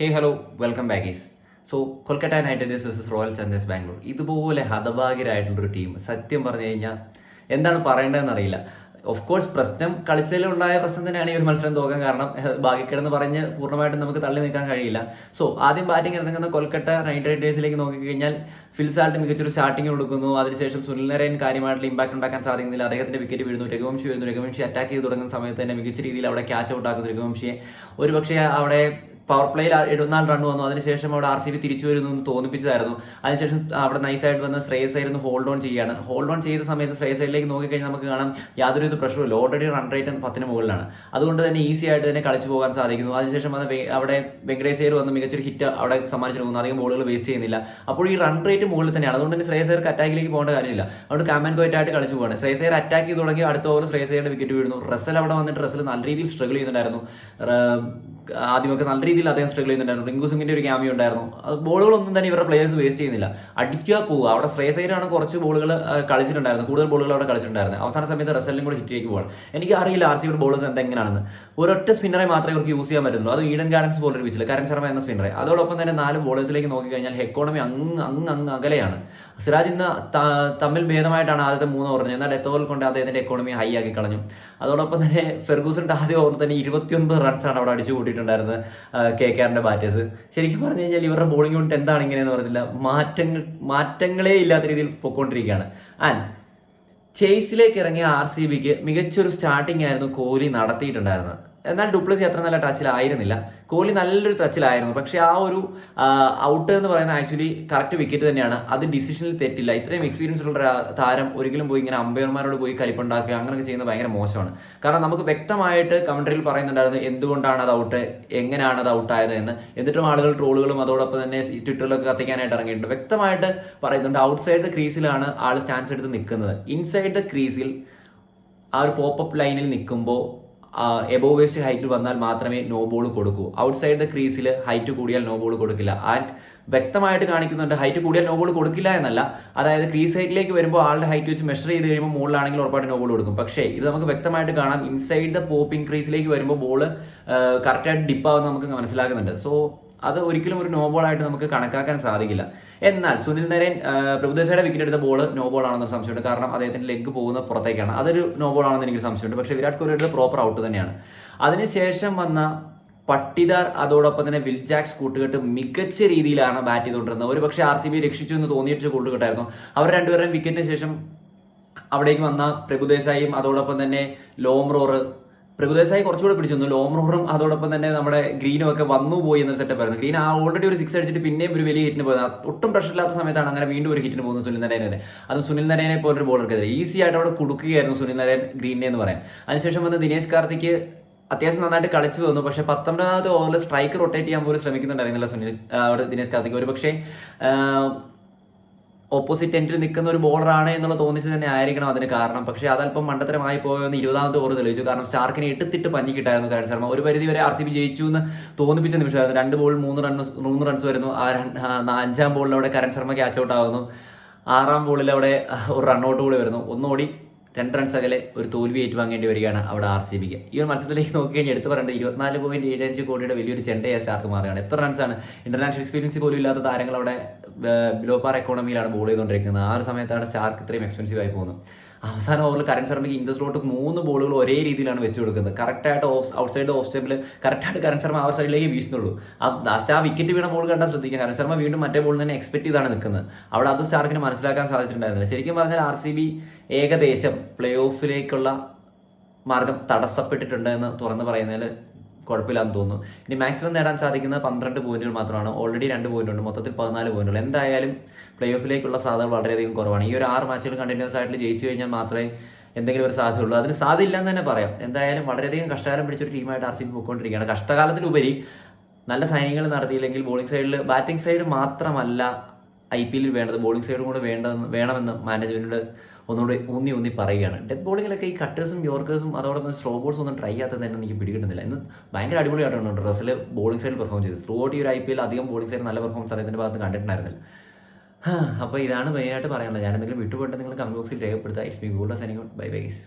Hey hello welcome is so Kolkata Knight Riders versus Royal Challengers Bangalore ഇതുപോലെ ഹതഭാഗ്യരായിട്ടുള്ളൊരു team സത്യം പറഞ്ഞു കഴിഞ്ഞാൽ എന്താണ് പറയേണ്ടതെന്ന് അറിയില്ല. ഓഫ് കോഴ്സ് പ്രശ്നം കളിച്ചതിലുണ്ടായ പ്രശ്നം തന്നെയാണ് ഈ ഒരു മത്സരം തോക്കാൻ കാരണം ഭാഗ്യക്കിടന്ന് പറഞ്ഞ് പൂർണമായിട്ടും നമുക്ക് തള്ളി നിൽക്കാൻ കഴിയില്ല. സോ ആദ്യം ബാറ്റിംഗ് ഇറങ്ങുന്ന കൊൽക്കത്ത നൈറ്റ് റൈഡേഴ്സിലേക്ക് നോക്കിക്കഴിഞ്ഞാൽ ഫിൽസാൾട്ട് മികച്ചൊരു സ്റ്റാർട്ടിംഗ് കൊടുക്കുന്നു. അതിനുശേഷം സുനിൽ നരൻ കാര്യമായിട്ടുള്ള ഇമ്പാക്ട് ഉണ്ടാക്കാൻ സാധിക്കുന്നില്ല. അദ്ദേഹത്തിന്റെ വിക്കറ്റ് വീഴുന്നു. രഘുവംശി വരുന്നു. രഘുവംശി അറ്റാക്ക് ചെയ്ത് തുടങ്ങുന്ന സമയത്ത് തന്നെ മികച്ച രീതിയിൽ അവിടെ ക്യാച്ച് ഔട്ട് ആക്കുന്നു രഘുവംശിയെ. ഒരു പക്ഷേ അവിടെ പവർ പ്ലേയിൽ എഴുപത്തിനാല് റൺ വന്നു. അതിനുശേഷം അവിടെ ആർ സി ബി തിരിച്ചു വരുന്നു എന്ന് തോന്നിപ്പിച്ചതായിരുന്നു. അതിനുശേഷം അവിടെ നൈസായിട്ട് വന്ന ശ്രേയസ് ആയിരുന്നു ഹോൾഡ് ഓൺ ചെയ്യുകയാണ്. ഹോൾഡ് ഓൺ ചെയ്ത സമയത്ത് ശ്രേയസ് സൈഡിലേക്ക് നോക്കിക്കഴിഞ്ഞാൽ നമുക്ക് കാണാം യാതൊരു പ്രശ്നമില്ല ഓൾറെഡി റൺ റേറ്റ് പത്തിന് മുകളിലാണ്. അതുകൊണ്ട് തന്നെ ഈസി ആയിട്ട് തന്നെ കളിച്ചു പോകാൻ സാധിക്കുന്നു. അതിനുശേഷം വന്ന അവിടെ വെങ്കടേഷ് അയ്യർ വന്ന് മികച്ചൊരു ഹിറ്റ് അവിടെ സമ്മാനിച്ചു പോകുന്നു അധികം ബോളുകൾ വേസ്റ്റ് ചെയ്യുന്നില്ല. അപ്പോൾ ഈ റൺ റേറ്റ് മുകളിൽ തന്നെയാണ്. അതുകൊണ്ട് തന്നെ ശ്രേയസ് അയ്യർക്ക് അറ്റാക്കിലേക്ക് പോകേണ്ട കാര്യമില്ല. അതുകൊണ്ട് കാമൻ കോയറ്റായിട്ട് കളിച്ചു പോകണം ശ്രേയസ് അയ്യർ അറ്റാക്ക് ചെയ്ത് തുടങ്ങി അടുത്ത ഓവർ ശ്രേയസ് അയ്യരുടെ വിക്കറ്റ് വീഴുന്നു. റസൽ അവിടെ വന്നിട്ട് റസൽ നല്ല രീതിയിൽ സ്ട്രഗിൾ ചെയ്യുന്നുണ്ടായിരുന്നു. ആദ്യമൊക്കെ നല്ല രീതിയിൽ അദ്ദേഹം സ്ട്രഗിൾ ചെയ്യുന്നുണ്ടായിരുന്നു. റിങ്കു സിംഗിന്റെ ഒരു ക്യാമിയോ ഉണ്ടായിരുന്നു. അത് ബോളുകളൊന്നും തന്നെ ഇവരുടെ പ്ലേയേഴ്സ് വേസ്റ്റ് ചെയ്യുന്നില്ല. അടിക്കുക പോവുക. അവിടെ ശ്രേയസ് അയ്യരാണ് കുറച്ച് ബോളുകൾ കളിച്ചിട്ടുണ്ടായിരുന്നു കൂടുതൽ ബോളുകൾ അവിടെ കളിച്ചിട്ടുണ്ടായിരുന്നു അവസാന സമയത്ത് റസലിനും കൂടെ ഹിറ്റിലേക്ക് പോകണം എനിക്ക് അറിയില്ല ആർ സിയുടെ ബോളേഴ്സ് എന്താ എങ്ങനെയാണെന്ന് ഒരൊറ്റ സ്പിന്നറെ മാത്രമേ ഇവർക്ക് യൂസ് ചെയ്യാൻ പറ്റുള്ളൂ അത് ഈഡൻ ഗാർഡൻസ് പോലൊരു പിച്ചിൽ കരൺ ശർമ്മ എന്ന സ്പിന്നറെ അതോടൊപ്പം തന്നെ നാല് ബോളേഴ്സിലേക്ക് നോക്കിക്കഴിഞ്ഞാൽ എക്കോണമി അങ്ങ് അങ്ങ് അങ്ങ് അകലെയാണ്. സിറാജ് ഇന്ന് തമ്മിൽ ഭേദമായിട്ടാണ് ആദ്യത്തെ മൂന്ന് ഓവർ എന്നാൽ ഡെത്ത് കൊണ്ട് അദ്ദേഹത്തിന്റെ എക്കോണമി ഹൈ ആക്കി കളഞ്ഞു. അതോടൊപ്പം തന്നെ ഫെർഗൂസിന്റെ ആദ്യ ഓവർ തന്നെ ഇരുപത്തിയൊൻപത് റൺസാണ് അവിടെ അടിച്ചു കൂട്ടിയിട്ടുണ്ടായിരുന്നത് കെ കെ ആറിന്റെ ബാറ്റേഴ്സ് ശരിക്കും പറഞ്ഞു കഴിഞ്ഞാൽ ഇവരുടെ ബോളിംഗ് യൂണിറ്റ് എന്താണ് ഇങ്ങനെയെന്ന് പറഞ്ഞില്ല. മാറ്റങ്ങൾ മാറ്റങ്ങളേ ഇല്ലാത്ത രീതിയിൽ പൊക്കോണ്ടിരിക്കുകയാണ്. ആൻഡ് ചേസിലേക്ക് ഇറങ്ങിയ ആർ സി ബിക്ക് മികച്ചൊരു സ്റ്റാർട്ടിംഗ് ആയിരുന്നു കോഹ്ലി നടത്തിയിട്ടുണ്ടായിരുന്നത്. എന്നാൽ ഡുപ്ലസി അത്ര നല്ല ടച്ചിലായിരുന്നില്ല കോഹ്ലി നല്ലൊരു ടച്ചിലായിരുന്നു പക്ഷേ ആ ഒരു ഔട്ട് എന്ന് പറയുന്ന ആക്ച്വലി കറക്റ്റ് വിക്കറ്റ് തന്നെയാണ്. അത് ഡിസിഷനിൽ തെറ്റില്ല. ഇത്രയും എക്സ്പീരിയൻസ് ഉള്ള താരം ഒരിക്കലും പോയി ഇങ്ങനെ അമ്പയർമാരോട് പോയി കലിപ്പുണ്ടാക്കുക അങ്ങനെയൊക്കെ ചെയ്യുന്നത് ഭയങ്കര മോശമാണ്. കാരണം നമുക്ക് വ്യക്തമായിട്ട് കമൻട്രിയിൽ പറയുന്നുണ്ടായിരുന്നു എന്തുകൊണ്ടാണ് അത് ഔട്ട് എങ്ങനെയാണ് അത് ഔട്ടായത് എന്ന്. എന്നിട്ടും ആളുകൾ ട്രോളുകളും അതോടൊപ്പം തന്നെ ട്വിറ്ററിലൊക്കെ കത്തിക്കാനായിട്ട് ഇറങ്ങിയിട്ടുണ്ട്. വ്യക്തമായിട്ട് പറയുന്നുണ്ട് ഔട്ട്സൈഡ് ക്രീസിലാണ് ആൾ സ്റ്റാൻസ് എടുത്ത് നിൽക്കുന്നത്. ഇൻസൈഡ് ക്രീസിൽ ആ ഒരു പോപ്പ് ലൈനിൽ നിൽക്കുമ്പോൾ എബോ വേസ്റ്റ് ഹൈറ്റിൽ വന്നാൽ മാത്രമേ നോ ബോൾ കൊടുക്കൂ. ഔട്ട്സൈഡ് ദ ക്രീസിൽ ഹൈറ്റ് കൂടിയാൽ നോ ബോൾ കൊടുക്കില്ല. ആൻഡ് വ്യക്തമായിട്ട് കാണിക്കുന്നുണ്ട് ഹൈറ്റ് കൂടിയാൽ നോ ബോൾ കൊടുക്കില്ല എന്നല്ല. അതായത് ക്രീസ് ഹൈറ്റിലേക്ക് വരുമ്പോൾ ആളുടെ ഹൈറ്റ് വെച്ച് മെഷർ ചെയ്ത് കഴിയുമ്പോൾ മുകളിലാണെങ്കിൽ ഉറപ്പായിട്ട് നോ ബോൾ കൊടുക്കും. പക്ഷേ ഇത് നമുക്ക് വ്യക്തമായിട്ട് കാണാം ഇൻസൈഡ് ദ പോപ്പിംഗ് ക്രീസിലേക്ക് വരുമ്പോൾ ബോൾ കറക്റ്റായിട്ട് ഡിപ്പാവുന്ന നമുക്ക് മനസ്സിലാക്കുന്നുണ്ട്. സോ അത് ഒരിക്കലും ഒരു നോ ബോൾ ആയിട്ട് നമുക്ക് കണക്കാക്കാൻ സാധിക്കില്ല. എന്നാൽ സുനിൽ നരേൻ പ്രഭുദേശയുടെ വിക്കറ്റ് എടുത്ത ബോൾ നോ ബോൾ ആണെന്നൊരു സംശയമുണ്ട്. കാരണം അദ്ദേഹത്തിന്റെ ലെഗ് പോകുന്ന പുറത്തേക്കാണ്. അതൊരു നോ ബോൾ ആണെന്ന് എനിക്ക് സംശയമുണ്ട്. പക്ഷേ വിരാട് കോഹ്ലി എടുത്ത പ്രോപ്പർ ഔട്ട് തന്നെയാണ്. അതിനുശേഷം വന്ന പട്ടിദാർ അതോടൊപ്പം തന്നെ വിൽജാക്സ് കൂട്ടുകെട്ട് മികച്ച രീതിയിലാണ് ബാറ്റ് ചെയ്തുകൊണ്ടിരുന്നത്. ഒരു പക്ഷേ ആർ സി ബി രക്ഷിച്ചു എന്ന് തോന്നിയിട്ട് കൂട്ടുകെട്ടായിരുന്നു അവർ രണ്ടുപേരുടെയും വിക്കറ്റിന് ശേഷം അവിടേക്ക് വന്ന പ്രഭുദേശായും അതോടൊപ്പം തന്നെ ലോം റോറ് പ്രഭുദേശായി കുറച്ചുകൂടെ പിടിച്ചു ലോം റോറും അതോടൊപ്പം തന്നെ നമ്മുടെ ഗ്രീനും ഒക്കെ വന്നു പോയി എന്ന സെറ്റപ്പ് ആയിരുന്നു. ഗ്രീൻ ആ ഓൾറെഡി ഒരു സിക്സ് അടിച്ചിട്ട് പിന്നെയും ഒരു വലിയ ഹിറ്റിന് പോയത്. ഒട്ടും പ്രഷർ ഇല്ലാത്ത സമയത്താണ് അങ്ങനെ വീണ്ടും ഒരു ഹിറ്റിന് പോകുന്നത് സുനിൽ നരേനെ അതും സുനിൽ നരേനെ പോലൊരു ബോളർക്കെതിരെ ഈസി ആയിട്ട് അവിടെ കൊടുക്കുകയായിരുന്നു സുനിൽ നരേൻ ഗ്രീനെ എന്ന് പറയാം അതിനുശേഷം വന്ന് ദിനേശ് കാർത്തിക്ക് അത്യാവശ്യം നന്നായിട്ട് കളിച്ചു വന്നു. പക്ഷെ പത്തൊമ്പതാമത് ഓവറിൽ സ്ട്രൈക്ക് റൊട്ടേറ്റ് ചെയ്യാൻ പോലും ശ്രമിക്കുന്നുണ്ടായിരുന്നില്ല സുനിൽ അവിടെ ദിനേശ് കാർത്തിക് ഒരു പക്ഷേ ഓപ്പോസിറ്റ് എൻഡിൽ നിൽക്കുന്ന ഒരു ബോളറാണ് എന്നുള്ള തോന്നിച്ച് തന്നെ ആയിരിക്കണം അതിന് കാരണം. പക്ഷേ അതല്പം മണ്ടത്തരമായി പോയെന്ന് ഇരുപതാമത്തെ ഓവർ തെളിയിച്ചു. കാരണം സ്റ്റാർക്കിനെ എടുത്തിട്ട് പഞ്ഞിക്കിട്ടായിരുന്നു കരൺ ശർമ്മ. ഒരു പരിധി വരെ ആർ സി ബി ജയിച്ചു എന്ന് തോന്നിപ്പിച്ച നിമിഷമായിരുന്നു. രണ്ട് ബോൾ മൂന്ന് റൺസ് മൂന്ന് റൺസ് വരുന്നു. ആ അഞ്ചാം ബോളിൽ അവിടെ കരൺ ശർമ്മ ക്യാച്ച് ഔട്ട് ആവുന്നു. ആറാം ബോളിൽ അവിടെ ഒരു റണ്ണൗട്ട് കൂടി വരുന്നു. ഒന്നോടി രണ്ട് റൺസ് അകലെ ഒരു തോൽവി ഏറ്റുവാങ്ങേണ്ടി വരികയാണ് അവിടെ ആർ സി ബിക്ക് ഈ ഒരു മത്സരത്തിലേക്ക് നോക്കി കഴിഞ്ഞാൽ എടുത്ത് പറയേണ്ടത് ഇരുപത്തിനാല് പോയിന്റ് ഏഴ് അഞ്ച് കോടിയുടെ വലിയൊരു ചെണ്ടയായ സ്റ്റാർക്ക് മാറുകയാണ്. എത്ര റൺസാണ് ഇന്റർനാഷണൽ എക്സ്പീരിയൻസ് പോലും ഇല്ലാത്ത താരങ്ങൾ അവിടെ ബിലോ പാർ എക്കോണമിയിലാണ് ബോൾ ചെയ്തുകൊണ്ടിരിക്കുന്നത് ആ ഒരു സമയത്താണ് സ്റ്റാർക്ക് ഇത്രയും എക്സ്പെൻസീവ് ആയി പോകുന്നത്. അവസാന ഓവറിൽ കരൺ ശർമ്മയ്ക്ക് ഇൻ സ്ലോട്ട് മൂന്ന് ബോളുകൾ ഒരേ രീതിയിലാണ് വെച്ച് കൊടുക്കുന്നത്. കറക്റ്റായിട്ട് ഓഫ് ഔട്ട് സൈഡ് ഓഫ് സ്റ്റെപ്പിൽ കറക്റ്റായിട്ട് കരൺ ശർമ്മ ആ സൈഡിലേക്ക് വീശുന്നുള്ളൂ. ആ ലാസ്റ്റ് ആ വിക്കറ്റ് വീണ ബോൾ കണ്ടാൽ ശ്രദ്ധിക്കുക. കരൺ ശർമ്മ വീണ്ടും മറ്റേ ബോളിൽ തന്നെ എക്സ്പെക്ട് ചെയ്താണ് നിൽക്കുന്നത്. അവിടെ അത് സ്റ്റാർക്കിന് മനസ്സിലാക്കാൻ സാധിച്ചിട്ടുണ്ടായിരുന്നില്ല. ശരിക്കും പറഞ്ഞാൽ ആർ സി ബി ഏകദേശം പ്ലേ ഓഫിലേക്കുള്ള മാർഗം തടസ്സപ്പെട്ടിട്ടുണ്ട് എന്ന് തുറന്ന് പറയുന്നതിൽ കുഴപ്പമില്ലാന്ന് തോന്നുന്നു. ഇനി മാക്സിമം നേടാൻ സാധിക്കുന്നത് പന്ത്രണ്ട് പോയിന്റുകൾ മാത്രമാണ്. ഓൾറെഡി രണ്ട് പോയിന്റ് ഉണ്ട്. മൊത്തത്തിൽ പതിനാല് പോയിന്റുകൾ എന്തായാലും പ്ലേ ഓഫിലേക്കുള്ള സാധ്യത വളരെയധികം കുറവാണ്. ഈ ഒരു ആറ് മാച്ചുകൾ കണ്ടിന്യൂസ് ആയിട്ട് ജയിച്ചു കഴിഞ്ഞാൽ മാത്രമേ എന്തെങ്കിലും ഒരു സാധ്യതയുള്ളൂ അതിന് സാധ്യത എന്ന് തന്നെ പറയാം. എന്തായാലും വളരെയധികം കഷ്ടകാലം പിടിച്ചൊരു ടീമായിട്ട് ആർ സി ബി പോയിക്കൊണ്ടിരിക്കുകയാണ്. കഷ്ടകാലത്തിലുപരി നല്ല സൈനികൾ നടത്തിയില്ലെങ്കിൽ ബോളിംഗ് സൈഡിൽ ബാറ്റിംഗ് സൈഡ് മാത്രമല്ല ഐ പി എല്ലിൽ വേണ്ടത് ബോളിംഗ് സൈഡും കൂടെ വേണ്ടതെന്ന് വേണമെന്ന് മാനേജ്മെന്റിനോട് ഒന്നുകൂടെ ഊന്നി ഊന്നി പറയുകയാണ്. ഡെത്ത് ബോളിങ്ങിലൊക്കെ ഈ കട്ടേഴ്സും യോർക്കേഴ്സും അതോടൊപ്പം സ്ലോ ബോൾസ് ഒന്നും ട്രൈ ചെയ്യാത്തത് തന്നെ എനിക്ക് പിടികിട്ടുന്നില്ല. ഇന്ന് ഭയങ്കര അടിപൊളിയായിട്ടുണ്ട് റസൽ ബോളിംഗ് സൈഡിൽ പെർഫോം ചെയ്തത് ത്രൂ ഔട്ട് ഈ ഒരു ഐ പി എൽ അധികം ബോളിംഗ് സൈഡ് നല്ല പെർഫോമൻസ് അദ്ദേഹത്തിന്റെ ഭാഗത്ത് കണ്ടിട്ടുണ്ടായിരുന്നില്ല. അപ്പോൾ ഇതാണ് മെയിനായിട്ട് പറയാനുള്ളത്. ഞാൻ എന്തെങ്കിലും വിട്ടുപോയിട്ട് നിങ്ങൾ കമന്റ് ബോക്സിൽ രേഖപ്പെടുത്തുക. It's me good signing bye byes